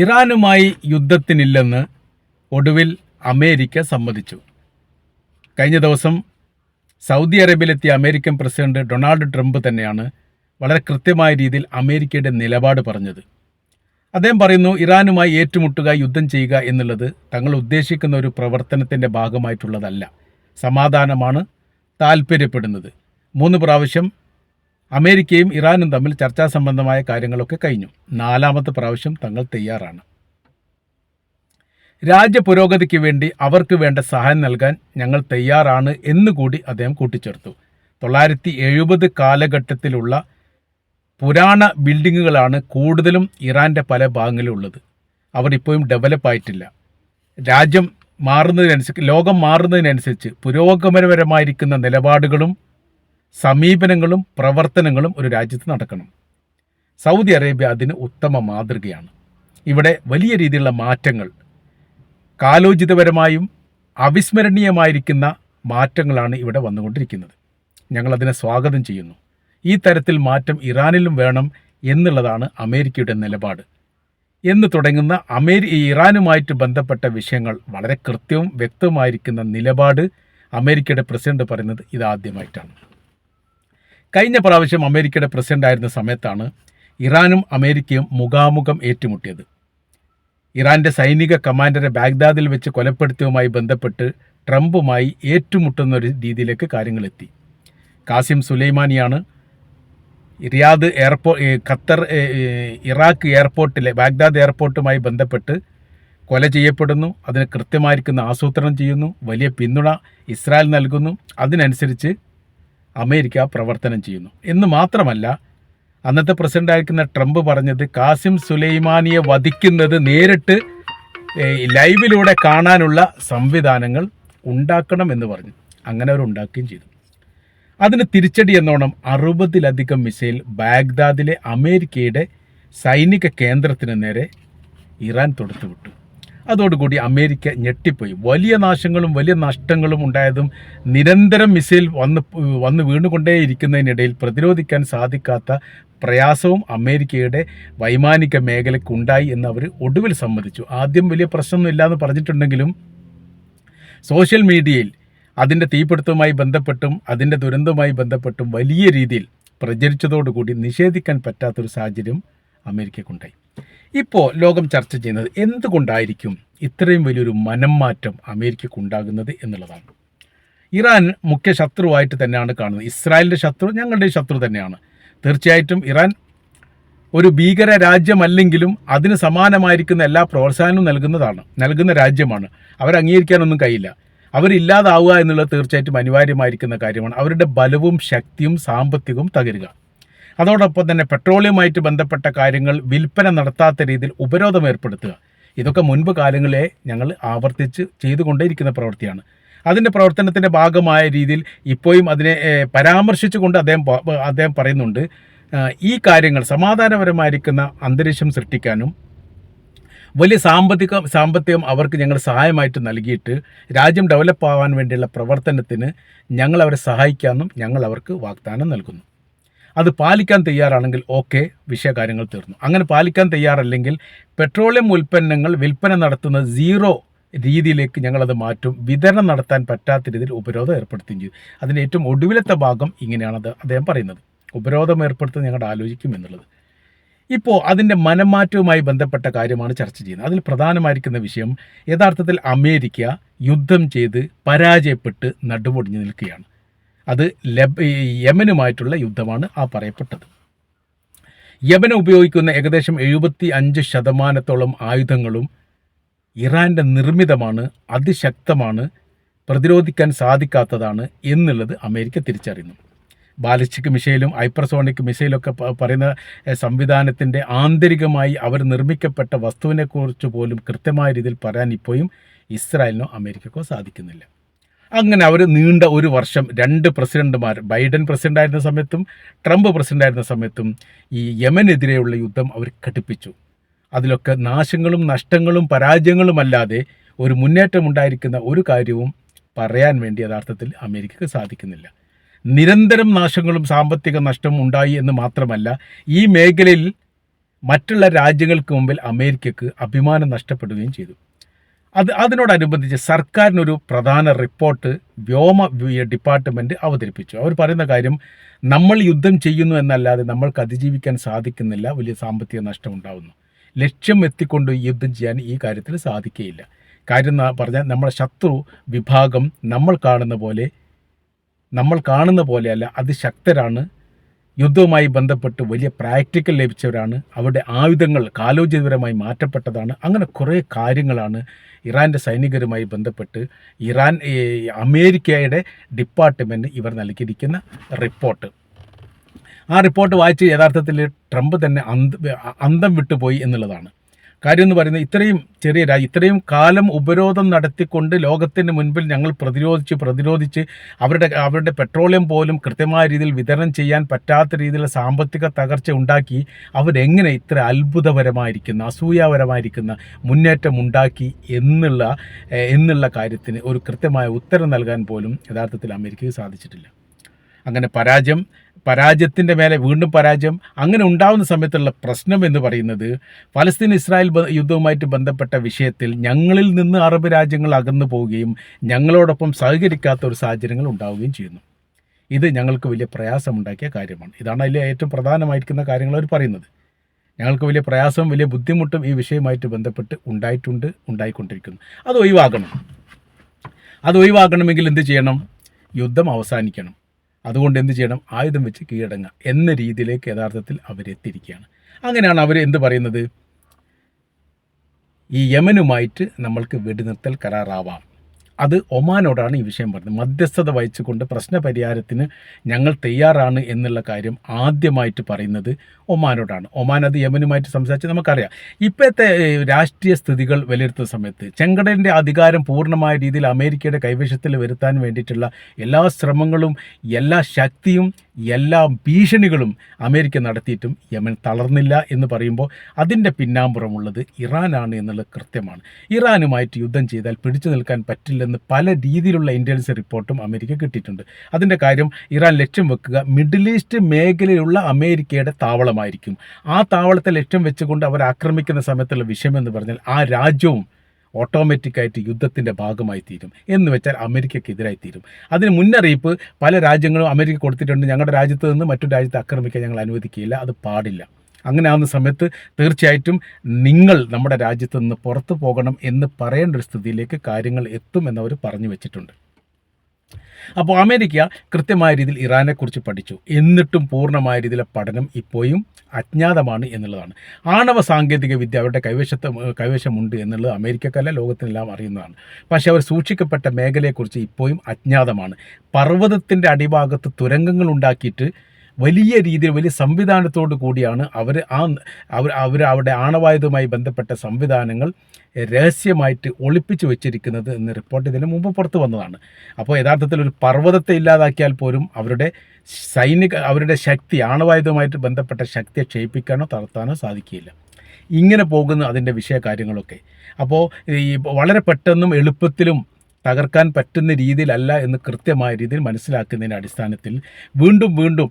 ഇറാനുമായി യുദ്ധത്തിനില്ലെന്ന് ഒടുവിൽ അമേരിക്ക സമ്മതിച്ചു. കഴിഞ്ഞ ദിവസം സൗദി അറേബ്യയിലെത്തിയ അമേരിക്കൻ പ്രസിഡന്റ് ഡൊണാൾഡ് ട്രംപ് തന്നെയാണ് വളരെ കൃത്യമായ രീതിയിൽ അമേരിക്കയുടെ നിലപാട് പറഞ്ഞത്. അദ്ദേഹം പറയുന്നു ഇറാനുമായി ഏറ്റുമുട്ടുക യുദ്ധം ചെയ്യുക എന്നുള്ളത് തങ്ങൾ ഉദ്ദേശിക്കുന്ന ഒരു പ്രവർത്തനത്തിന്റെ ഭാഗമായിട്ടുള്ളതല്ല. സമാധാനമാണ് താല്പര്യപ്പെടുന്നത് മൂന്ന് പ്രാവശ്യം അമേരിക്കയും ഇറാനും തമ്മിൽ ചർച്ചാ സംബന്ധമായ കാര്യങ്ങളൊക്കെ കഴിഞ്ഞു. നാലാമത്തെ പ്രാവശ്യം തങ്ങൾ തയ്യാറാണ്. രാജ്യ പുരോഗതിക്ക് വേണ്ടി അവർക്ക് വേണ്ട സഹായം നൽകാൻ ഞങ്ങൾ തയ്യാറാണ് എന്നുകൂടി അദ്ദേഹം കൂട്ടിച്ചേർത്തു. തൊള്ളായിരത്തി എഴുപത് കാലഘട്ടത്തിലുള്ള പുരാണ ബിൽഡിങ്ങുകളാണ് കൂടുതലും ഇറാന്റെ പല ഭാഗങ്ങളിലും ഉള്ളത് അവർ ഇപ്പോഴും ഡെവലപ്പ് ആയിട്ടില്ല. രാജ്യം മാറുന്നതിനനുസരിച്ച് ലോകം മാറുന്നതിനനുസരിച്ച് പുരോഗമനപരമായിരിക്കുന്ന നിലപാടുകളും സമീപനങ്ങളും പ്രവർത്തനങ്ങളും ഒരു രാജ്യത്ത് നടക്കണം. സൗദി അറേബ്യ അതിന് ഉത്തമ മാതൃകയാണ്. ഇവിടെ വലിയ രീതിയിലുള്ള മാറ്റങ്ങൾ കാലോചിതപരമായും അവിസ്മരണീയമായിരിക്കുന്ന മാറ്റങ്ങളാണ് ഇവിടെ വന്നുകൊണ്ടിരിക്കുന്നത്. ഞങ്ങളതിനെ സ്വാഗതം ചെയ്യുന്നു. ഈ തരത്തിൽ മാറ്റം ഇറാനിലും വേണം എന്നുള്ളതാണ് അമേരിക്കയുടെ നിലപാട്. എന്ന് തുടങ്ങുന്ന അമേരി ഇറാനുമായിട്ട് ബന്ധപ്പെട്ട വിഷയങ്ങൾ വളരെ കൃത്യവും വ്യക്തവുമായിരിക്കുന്ന നിലപാട് അമേരിക്കയുടെ പ്രസിഡന്റ് പറയുന്നത് ഇതാദ്യമായിട്ടാണ്. കഴിഞ്ഞ പ്രാവശ്യം അമേരിക്കയുടെ പ്രസിഡന്റ് ആയിരുന്ന സമയത്താണ് ഇറാനും അമേരിക്കയും മുഖാമുഖം ഏറ്റുമുട്ടിയത്. ഇറാന്റെ സൈനിക കമാൻഡറെ ബാഗ്ദാദിൽ വെച്ച് കൊലപ്പെടുത്തിയതുമായി ബന്ധപ്പെട്ട് ട്രംപുമായി ഏറ്റുമുട്ടുന്ന ഒരു രീതിയിലേക്ക് കാര്യങ്ങളെത്തി. കാസിം സുലൈമാനിയാണ് റിയാദ് എയർപോർട്ട് ഖത്തർ ഇറാഖ് എയർപോർട്ടിലെ ബാഗ്ദാദ് എയർപോർട്ടുമായി ബന്ധപ്പെട്ട് കൊല ചെയ്യപ്പെടുന്നു അതിന് കൃത്യമായിരിക്കുന്ന ആസൂത്രണം ചെയ്യുന്നു വലിയ പിന്തുണ ഇസ്രായേൽ നൽകുന്നു അതിനനുസരിച്ച് അമേരിക്ക പ്രവർത്തനം ചെയ്യുന്നു. എന്ന് മാത്രമല്ല അന്നത്തെ പ്രസിഡന്റ് ആയിരിക്കുന്ന ട്രംപ് പറഞ്ഞത് കാസിം സുലൈമാനിയെ വധിക്കുന്നത് നേരിട്ട് ലൈവിലൂടെ കാണാനുള്ള സംവിധാനങ്ങൾ ഉണ്ടാക്കണം എന്ന് പറഞ്ഞു. അങ്ങനെ അവർ ഉണ്ടാക്കുകയും ചെയ്തു. അതിന് തിരിച്ചടി എന്നോണം അറുപതിലധികം മിസൈൽ ബാഗ്ദാദിലെ അമേരിക്കയുടെ സൈനിക കേന്ദ്രത്തിന് നേരെ ഇറാൻ തൊടുത്തുവിട്ടു. അതോടുകൂടി അമേരിക്ക ഞെട്ടിപ്പോയി. വലിയ നാശങ്ങളും വലിയ നഷ്ടങ്ങളും ഉണ്ടായതും നിരന്തരം മിസൈൽ വന്ന് വന്ന് വീണുകൊണ്ടേയിരിക്കുന്നതിനിടയിൽ പ്രതിരോധിക്കാൻ സാധിക്കാത്ത പ്രയാസവും അമേരിക്കയുടെ വൈമാനിക മേഖലയ്ക്കുണ്ടായി എന്ന് അവർ ഒടുവിൽ സമ്മതിച്ചു. ആദ്യം വലിയ പ്രശ്നമൊന്നും ഇല്ലാന്ന് പറഞ്ഞിട്ടുണ്ടെങ്കിലും സോഷ്യൽ മീഡിയയിൽ അതിന്റെ തീപിടുത്തവുമായി ബന്ധപ്പെട്ടും അതിന്റെ ദുരന്തവുമായി ബന്ധപ്പെട്ടും വലിയ രീതിയിൽ പ്രചരിച്ചതോടുകൂടി നിഷേധിക്കാൻ പറ്റാത്തൊരു സാഹചര്യം അമേരിക്കക്കുണ്ടായി ഇപ്പോൾ ലോകം ചർച്ച ചെയ്യുന്നത് എന്തുകൊണ്ടായിരിക്കും ഇത്രയും വലിയൊരു മനം മാറ്റം അമേരിക്കക്കുണ്ടാകുന്നത് എന്നുള്ളതാണ്. ഇറാൻ മുഖ്യ ശത്രുവായിട്ട് തന്നെയാണ് കാണുന്നത്. ഇസ്രായേലിന്റെ ശത്രു ഞങ്ങളുടെ ശത്രു തന്നെയാണ്. തീർച്ചയായിട്ടും ഇറാൻ ഒരു ഭീകര രാജ്യമല്ലെങ്കിലും അതിന് സമാനമായിരിക്കുന്ന എല്ലാ പ്രോത്സാഹനവും നൽകുന്നതാണ് നൽകുന്ന രാജ്യമാണ്. അവർ അംഗീകരിക്കാനൊന്നും കഴിയില്ല. അവരില്ലാതാവുക എന്നുള്ളത് തീർച്ചയായിട്ടും അനിവാര്യമായിരിക്കുന്ന കാര്യമാണ്. അവരുടെ ബലവും ശക്തിയും സാമ്പത്തികവും തകരുക. അതോടൊപ്പം തന്നെ പെട്രോളിയമായിട്ട് ബന്ധപ്പെട്ട കാര്യങ്ങൾ വിൽപ്പന നടത്താത്ത രീതിയിൽ ഉപരോധം ഏർപ്പെടുത്തുക. ഇതൊക്കെ മുൻപ് കാലങ്ങളെ ഞങ്ങൾ ആവർത്തിച്ച് ചെയ്തുകൊണ്ടേയിരിക്കുന്ന പ്രവൃത്തിയാണ്. അതിന്റെ പ്രവർത്തനത്തിന്റെ ഭാഗമായ രീതിയിൽ ഇപ്പോഴും അതിനെ പരാമർശിച്ചുകൊണ്ട് അദ്ദേഹം അദ്ദേഹം പറയുന്നുണ്ട് ഈ കാര്യങ്ങൾ സമാധാനപരമായിരിക്കുന്ന അന്തരീക്ഷം സൃഷ്ടിക്കാനും വലിയ സാമ്പത്തിക സാമ്പത്തികം അവർക്ക് ഞങ്ങൾ സഹായമായിട്ട് നൽകിയിട്ട് രാജ്യം ഡെവലപ്പ് ആവാൻ വേണ്ടിയുള്ള പ്രവർത്തനത്തിന് ഞങ്ങൾ അവരെ സഹായിക്കാമെന്നും ഞങ്ങൾ അവർക്ക് വാഗ്ദാനം നൽകുന്നു. അത് പാലിക്കാൻ തയ്യാറാണെങ്കിൽ ഓക്കെ വിഷയകാര്യങ്ങൾ തീർന്നു. അങ്ങനെ പാലിക്കാൻ തയ്യാറല്ലെങ്കിൽ പെട്രോളിയം ഉൽപ്പന്നങ്ങൾ വിൽപ്പന നടത്തുന്ന സീറോ രീതിയിലേക്ക് ഞങ്ങളത് മാറ്റും. വിതരണം നടത്താൻ പറ്റാത്ത രീതിയിൽ ഉപരോധം ഏർപ്പെടുത്തുകയും ചെയ്തു അതിന്റെ ഏറ്റവും ഒടുവിലത്തെ ഭാഗം ഇങ്ങനെയാണത് അദ്ദേഹം പറയുന്നത്. ഉപരോധം ഏർപ്പെടുത്തുന്നത് ഞങ്ങളുടെ ആലോചിക്കും എന്നുള്ളത്. ഇപ്പോൾ അതിന്റെ മനംമാറ്റവുമായി ബന്ധപ്പെട്ട കാര്യമാണ് ചർച്ച ചെയ്യുന്നത്. അതിൽ പ്രധാനമായിരിക്കുന്ന വിഷയം യഥാർത്ഥത്തിൽ അമേരിക്ക യുദ്ധം ചെയ്ത് പരാജയപ്പെട്ട് നടുപൊടിഞ്ഞു നിൽക്കുകയാണ്. അത് ലബ് യമനുമായിട്ടുള്ള യുദ്ധമാണ് ആ പറയപ്പെട്ടത്. യമൻ ഉപയോഗിക്കുന്ന ഏകദേശം എഴുപത്തി അഞ്ച് ശതമാനത്തോളം ആയുധങ്ങളും ഇറാന്റെ നിർമ്മിതമാണ് അതിശക്തമാണ് പ്രതിരോധിക്കാൻ സാധിക്കാത്തതാണ് എന്നുള്ളത് അമേരിക്ക തിരിച്ചറിയുന്നു. ബാലിസ്റ്റിക് മിസൈലും ഹൈപ്പർസോണിക് മിസൈലൊക്കെ പറയുന്ന സംവിധാനത്തിന്റെ ആന്തരികമായി അവർ നിർമ്മിക്കപ്പെട്ട വസ്തുവിനെക്കുറിച്ച് പോലും കൃത്യമായ രീതിയിൽ പറയാൻ ഇപ്പോഴും ഇസ്രായേലിനോ അമേരിക്കക്കോ സാധിക്കുന്നില്ല. അങ്ങനെ അവർ നീണ്ട ഒരു വർഷം രണ്ട് പ്രസിഡന്റുമാർ ബൈഡൻ പ്രസിഡന്റായിരുന്ന സമയത്തും ട്രംപ് പ്രസിഡന്റായിരുന്ന സമയത്തും ഈ യമനെതിരെയുള്ള യുദ്ധം അവർ ഘടിപ്പിച്ചു അതിലൊക്കെ നാശങ്ങളും നഷ്ടങ്ങളും പരാജയങ്ങളുമല്ലാതെ ഒരു മുന്നേറ്റം ഉണ്ടായിരിക്കുന്ന ഒരു കാര്യവും പറയാൻ വേണ്ടി യഥാർത്ഥത്തിൽ അമേരിക്കക്ക് സാധിക്കുന്നില്ല. നിരന്തരം നാശങ്ങളും സാമ്പത്തിക നഷ്ടവും ഉണ്ടായി എന്ന് മാത്രമല്ല ഈ മേഖലയിൽ മറ്റുള്ള രാജ്യങ്ങൾക്ക് മുമ്പിൽ അമേരിക്കക്ക് അഭിമാനം നഷ്ടപ്പെടുകയും ചെയ്തു. അത് അതിനോടനുബന്ധിച്ച് സർക്കാരിനൊരു പ്രധാന റിപ്പോർട്ട് വ്യോമ ഡിപ്പാർട്ട്മെന്റ് അവതരിപ്പിച്ചു. അവർ പറയുന്ന കാര്യം നമ്മൾ യുദ്ധം ചെയ്യുന്നു എന്നല്ലാതെ നമ്മൾക്ക് അതിജീവിക്കാൻ സാധിക്കുന്നില്ല. വലിയ സാമ്പത്തിക നഷ്ടം ഉണ്ടാകുന്നു ലക്ഷ്യം എത്തിക്കൊണ്ട് യുദ്ധം ചെയ്യാൻ ഈ കാര്യത്തിൽ സാധിക്കുകയില്ല കാര്യം പറഞ്ഞാൽ നമ്മുടെ ശത്രു വിഭാഗം നമ്മൾ കാണുന്ന പോലെ നമ്മൾ കാണുന്ന പോലെയല്ല അതിശക്തരാണ് യുദ്ധവുമായി ബന്ധപ്പെട്ട് വലിയ പ്രാക്ടിക്കൽ ലഭിച്ചവരാണ്. അവരുടെ ആയുധങ്ങൾ കാലോചിതപരമായി മാറ്റപ്പെട്ടതാണ്. അങ്ങനെ കുറേ കാര്യങ്ങളാണ് ഇറാന്റെ സൈനികരുമായി ബന്ധപ്പെട്ട് ഇറാൻ അമേരിക്കയുടെ ഡിപ്പാർട്ട്മെന്റ് ഇവർ നൽകിയിരിക്കുന്ന റിപ്പോർട്ട്. ആ റിപ്പോർട്ട് വായിച്ച് യഥാർത്ഥത്തിൽ ട്രംപ് തന്നെ അന്ത അന്തം വിട്ടുപോയി എന്നുള്ളതാണ്. കാര്യം എന്ന് പറയുന്നത് ഇത്രയും ചെറിയ രാജ്യം ഇത്രയും കാലം ഉപരോധം നടത്തിക്കൊണ്ട് ലോകത്തിന് മുൻപിൽ ഞങ്ങൾ പ്രതിരോധിച്ച് പ്രതിരോധിച്ച് അവരുടെ അവരുടെ പെട്രോളിയം പോലും കൃത്യമായ രീതിയിൽ വിതരണം ചെയ്യാൻ പറ്റാത്ത രീതിയിലുള്ള സാമ്പത്തിക തകർച്ച ഉണ്ടാക്കി അവരെങ്ങനെ ഇത്ര അത്ഭുതപരമായിരിക്കുന്ന അസൂയാപരമായിരിക്കുന്ന മുന്നേറ്റം ഉണ്ടാക്കി എന്നുള്ള എന്നുള്ള കാര്യത്തിന് ഒരു കൃത്യമായ ഉത്തരം നൽകാൻ പോലും യഥാർത്ഥത്തിൽ അമേരിക്കയ്ക്ക് സാധിച്ചിട്ടില്ല. അങ്ങനെ പരാജയം പരാജയത്തിന്റെ മേലെ വീണ്ടും പരാജയം അങ്ങനെ ഉണ്ടാകുന്ന സമയത്തുള്ള പ്രശ്നം എന്ന് പറയുന്നത് ഫലസ്തീൻ ഇസ്രായേൽ യുദ്ധവുമായിട്ട് ബന്ധപ്പെട്ട വിഷയത്തിൽ ഞങ്ങളിൽ നിന്ന് അറബ് രാജ്യങ്ങൾ അകന്നു പോവുകയും ഞങ്ങളോടൊപ്പം സഹകരിക്കാത്ത ഒരു സാഹചര്യങ്ങൾ ഉണ്ടാവുകയും ചെയ്യുന്നു. ഇത് ഞങ്ങൾക്ക് വലിയ പ്രയാസമുണ്ടാക്കിയ കാര്യമാണ്. ഇതാണ് അതിലെ ഏറ്റവും പ്രധാനമായിരിക്കുന്ന കാര്യങ്ങൾ അവർ പറയുന്നത്. ഞങ്ങൾക്ക് വലിയ പ്രയാസവും വലിയ ബുദ്ധിമുട്ടും ഈ വിഷയമായിട്ട് ബന്ധപ്പെട്ട് ഉണ്ടായിട്ടുണ്ട് ഉണ്ടായിക്കൊണ്ടിരിക്കുന്നു. അത് ഒഴിവാക്കണം അത് ഒഴിവാക്കണമെങ്കിൽ എന്ത് ചെയ്യണം? യുദ്ധം അവസാനിക്കണം. അതുകൊണ്ട് എന്ത് ചെയ്യണം? ആയുധം വെച്ച് കീഴടങ്ങുക എന്ന രീതിയിലേക്ക് യഥാർത്ഥത്തിൽ അവരെത്തിയിരിക്കുകയാണ്. അങ്ങനെയാണ് അവർ എന്ത് പറയുന്നത്? ഈ യമനുമായിട്ട് നമ്മൾക്ക് വെടിനിർത്തൽ കരാറാവാം. അത് ഒമാനോടാണ് ഈ വിഷയം പറഞ്ഞത്. മധ്യസ്ഥത വഹിച്ചുകൊണ്ട് പ്രശ്നപരിഹാരത്തിന് ഞങ്ങൾ തയ്യാറാണ് എന്നുള്ള കാര്യം ആദ്യമായിട്ട് പറയുന്നത് ഒമാനോടാണ്. ഒമാൻ അത് യമനുമായിട്ട് സംസാരിച്ച് നമുക്കറിയാം. ഇപ്പോഴത്തെ രാഷ്ട്രീയ സ്ഥിതികൾ വിലയിരുത്തുന്ന സമയത്ത് ചെങ്കടലിന്റെ അധികാരം പൂർണമായ രീതിയിൽ അമേരിക്കയുടെ കൈവശത്തിൽ വരുത്താൻ വേണ്ടിയിട്ടുള്ള എല്ലാ ശ്രമങ്ങളും എല്ലാ ശക്തിയും എല്ലാ ഭീഷണികളും അമേരിക്ക നടത്തിയിട്ടും യമൻ തളർന്നില്ല എന്ന് പറയുമ്പോൾ അതിന്റെ പിന്നാമ്പുറമുള്ളത് ഇറാനാണ് എന്നുള്ളത് കൃത്യമാണ്. ഇറാനുമായിട്ട് യുദ്ധം ചെയ്താൽ പിടിച്ചു നിൽക്കാൻ പറ്റില്ലെന്ന് പല രീതിയിലുള്ള ഇന്റലിജൻസ് റിപ്പോർട്ടും അമേരിക്ക കിട്ടിയിട്ടുണ്ട്. അതിന്റെ കാര്യം ഇറാൻ ലക്ഷ്യം വെക്കുക മിഡിൽ ഈസ്റ്റ് മേഖലയിലുള്ള അമേരിക്കയുടെ താവളമായിരിക്കും. ആ താവളത്തെ ലക്ഷ്യം വെച്ചുകൊണ്ട് അവർ ആക്രമിക്കുന്ന സമയത്തുള്ള വിഷയം എന്ന് പറഞ്ഞാൽ ആ രാജ്യവും ഓട്ടോമാറ്റിക്കായിട്ട് യുദ്ധത്തിന്റെ ഭാഗമായി തീരും. എന്ന് വെച്ചാൽ അമേരിക്കക്കെതിരായി തീരും. അതിന് മുന്നറിയിപ്പ് പല രാജ്യങ്ങളും അമേരിക്ക കൊടുത്തിട്ടുണ്ട്. ഞങ്ങളുടെ രാജ്യത്ത് നിന്ന് മറ്റു രാജ്യത്തെ ആക്രമിക്കാൻ ഞങ്ങൾ അനുവദിക്കുകയില്ല. അത് പാടില്ല. അങ്ങനെ ആവുന്ന സമയത്ത് തീർച്ചയായിട്ടും നിങ്ങൾ നമ്മുടെ രാജ്യത്ത് നിന്ന് പുറത്തു പോകണം എന്ന് പറയേണ്ട ഒരു സ്ഥിതിയിലേക്ക് കാര്യങ്ങൾ എത്തുമെന്നവർ പറഞ്ഞു വെച്ചിട്ടുണ്ട്. അപ്പോൾ അമേരിക്ക കൃത്യമായ രീതിയിൽ ഇറാനെക്കുറിച്ച് പഠിച്ചു. എന്നിട്ടും പൂർണമായ രീതിയിലെ പഠനം ഇപ്പോഴും അജ്ഞാതമാണ് എന്നുള്ളതാണ്. ആണവ സാങ്കേതിക വിദ്യ അവരുടെ കൈവശത്ത് കൈവശമുണ്ട് എന്നുള്ളത് അമേരിക്കക്കല്ല ലോകത്തിനെല്ലാം അറിയുന്നതാണ്. പക്ഷേ അവർ സൂക്ഷിക്കപ്പെട്ട മേഖലയെക്കുറിച്ച് ഇപ്പോഴും അജ്ഞാതമാണ്. പർവതത്തിന്റെ അടിഭാഗത്ത് തുരങ്കങ്ങൾ ഉണ്ടാക്കിയിട്ട് വലിയ രീതിയിൽ വലിയ സംവിധാനത്തോടു കൂടിയാണ് അവർ ആ അവർ അവർ അവരുടെ ആണവായുധവുമായി ബന്ധപ്പെട്ട സംവിധാനങ്ങൾ രഹസ്യമായിട്ട് ഒളിപ്പിച്ചു വെച്ചിരിക്കുന്നത് എന്ന് റിപ്പോർട്ട് ഇതിന് മുമ്പ് പുറത്തു വന്നതാണ്. അപ്പോൾ യഥാർത്ഥത്തിൽ ഒരു പർവതത്തെ ഇല്ലാതാക്കിയാൽ പോലും അവരുടെ സൈനിക അവരുടെ ശക്തി ആണവായുധവുമായിട്ട് ബന്ധപ്പെട്ട ശക്തിയെ ക്ഷയിപ്പിക്കാനോ തളർത്താനോ സാധിക്കില്ല ഇങ്ങനെ പോകുന്ന അതിന്റെ വിഷയ കാര്യങ്ങളൊക്കെ അപ്പോൾ ഈ വളരെ പെട്ടെന്നും എളുപ്പത്തിലും തകർക്കാൻ പറ്റുന്ന രീതിയിലല്ല എന്ന് കൃത്യമായ രീതിയിൽ മനസ്സിലാക്കുന്നതിന്റെ അടിസ്ഥാനത്തിൽ വീണ്ടും വീണ്ടും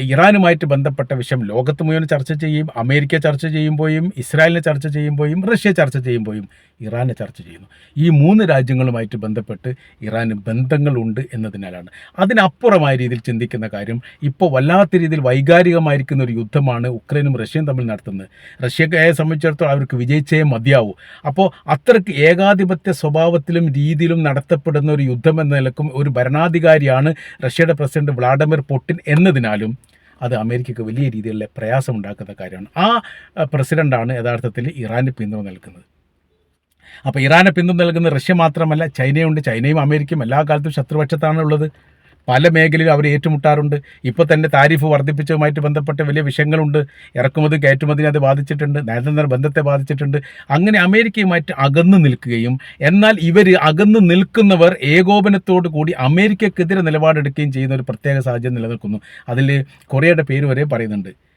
ഇറാനുമായിട്ട് ബന്ധപ്പെട്ട വിഷയം ലോകത്ത് മുഴുവൻ ചർച്ച ചെയ്യും അമേരിക്ക ചർച്ച ചെയ്യുമ്പോഴും ഇസ്രായേലിനെ ചർച്ച ചെയ്യുമ്പോഴും റഷ്യ ചർച്ച ചെയ്യുമ്പോഴും ഇറാനെ ചർച്ച ചെയ്യുന്നു. ഈ മൂന്ന് രാജ്യങ്ങളുമായിട്ട് ബന്ധപ്പെട്ട് ഇറാന് ബന്ധങ്ങളുണ്ട് എന്നതിനാലാണ്. അതിനപ്പുറമായ രീതിയിൽ ചിന്തിക്കുന്ന കാര്യം ഇപ്പോൾ വല്ലാത്ത രീതിയിൽ വൈകാരികമായിരിക്കുന്ന ഒരു യുദ്ധമാണ് ഉക്രൈനും റഷ്യയും തമ്മിൽ നടത്തുന്നത്. റഷ്യയെ സംബന്ധിച്ചിടത്തോളം അവർക്ക് വിജയിച്ചേ മതിയാവൂ. അപ്പോൾ അത്രയ്ക്ക് ഏകാധിപത്യ സ്വഭാവത്തിലും രീതിയിലും നടത്തപ്പെടുന്ന ഒരു യുദ്ധം എന്ന നിലക്കും ഒരു ഭരണാധികാരിയാണ് റഷ്യയുടെ പ്രസിഡന്റ് വ്ളാഡിമിർ പുടിൻ എന്നതിനാലും അത് അമേരിക്കയ്ക്ക് വലിയ രീതിയിലുള്ള പ്രയാസം ഉണ്ടാക്കുന്ന കാര്യമാണ്. ആ പ്രസിഡന്റാണ് യഥാർത്ഥത്തിൽ ഇറാന് പിന്തുണ നൽകുന്നത്. അപ്പോൾ ഇറാനെ പിന്തുണ നൽകുന്ന റഷ്യ മാത്രമല്ല ചൈനയുണ്ട്. ചൈനയും അമേരിക്കയും എല്ലാ കാലത്തും ശത്രുപക്ഷത്താണ് ഉള്ളത് പല മേഖലയിലും അവർ ഏറ്റുമുട്ടാറുണ്ട്. ഇപ്പോൾ തന്നെ താരിഫ് വർദ്ധിപ്പിച്ചതുമായിട്ട് ബന്ധപ്പെട്ട വലിയ വിഷയങ്ങളുണ്ട്. ഇറക്കുമതി കയറ്റുമതിനെ അത് ബാധിച്ചിട്ടുണ്ട്. നയതന്ത്ര ബന്ധത്തെ ബാധിച്ചിട്ടുണ്ട്. അങ്ങനെ അമേരിക്കയുമായിട്ട് അകന്നു നിൽക്കുകയും എന്നാൽ ഇവർ അകന്നു നിൽക്കുന്നവർ ഏകോപനത്തോടു കൂടി അമേരിക്കക്കെതിരെ നിലപാടെടുക്കുകയും ചെയ്യുന്ന ഒരു പ്രത്യേക സാഹചര്യം നിലനിൽക്കുന്നു. അതിൽ കൊറിയയുടെ പേര് വരെ പറയുന്നുണ്ട്.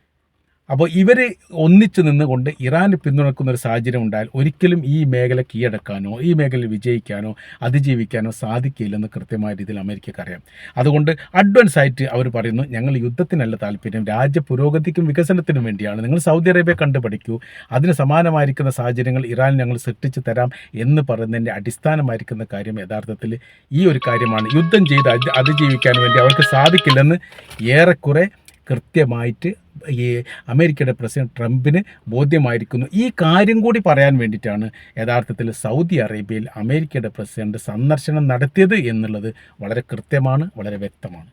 അപ്പോൾ ഇവർ ഒന്നിച്ചു നിന്നുകൊണ്ട് ഇറാന് പിന്തുണക്കുന്ന ഒരു സാഹചര്യം ഉണ്ടായാൽ ഒരിക്കലും ഈ മേഖല കീഴടക്കാനോ ഈ മേഖല വിജയിക്കാനോ അതിജീവിക്കാനോ സാധിക്കില്ലെന്ന് കൃത്യമായ രീതിയിൽ അമേരിക്കക്ക് അറിയാം. അതുകൊണ്ട് അഡ്വാൻസ് ആയിട്ട് അവർ പറയുന്നു ഞങ്ങൾ യുദ്ധത്തിനല്ല താല്പര്യം രാജ്യ പുരോഗതിക്കും വികസനത്തിനും വേണ്ടിയാണ്. നിങ്ങൾ സൗദി അറേബ്യ കണ്ടുപഠിക്കൂ. അതിന് സമാനമായിരിക്കുന്ന സാഹചര്യങ്ങൾ ഇറാൻ ഞങ്ങൾ സൃഷ്ടിച്ചു തരാം എന്ന് പറയുന്നതിന്റെ അടിസ്ഥാനമായിരിക്കുന്ന കാര്യം യഥാർത്ഥത്തിൽ ഈ ഒരു കാര്യമാണ്. യുദ്ധം ചെയ്ത് അതിജീവിക്കാൻ വേണ്ടി അവർക്ക് സാധിക്കില്ലെന്ന് ഏറെക്കുറെ കൃത്യമായിട്ട് ഈ അമേരിക്കയുടെ പ്രസിഡന്റ് ട്രംപിന് ബോധ്യമായിരിക്കുന്നു. ഈ കാര്യം കൂടി പറയാൻ വേണ്ടിയിട്ടാണ് യഥാർത്ഥത്തിൽ സൗദി അറേബ്യയിൽ അമേരിക്കയുടെ പ്രസിഡന്റ് സന്ദർശനം നടത്തിയത് എന്നുള്ളത് വളരെ കൃത്യമാണ് വളരെ വ്യക്തമാണ്.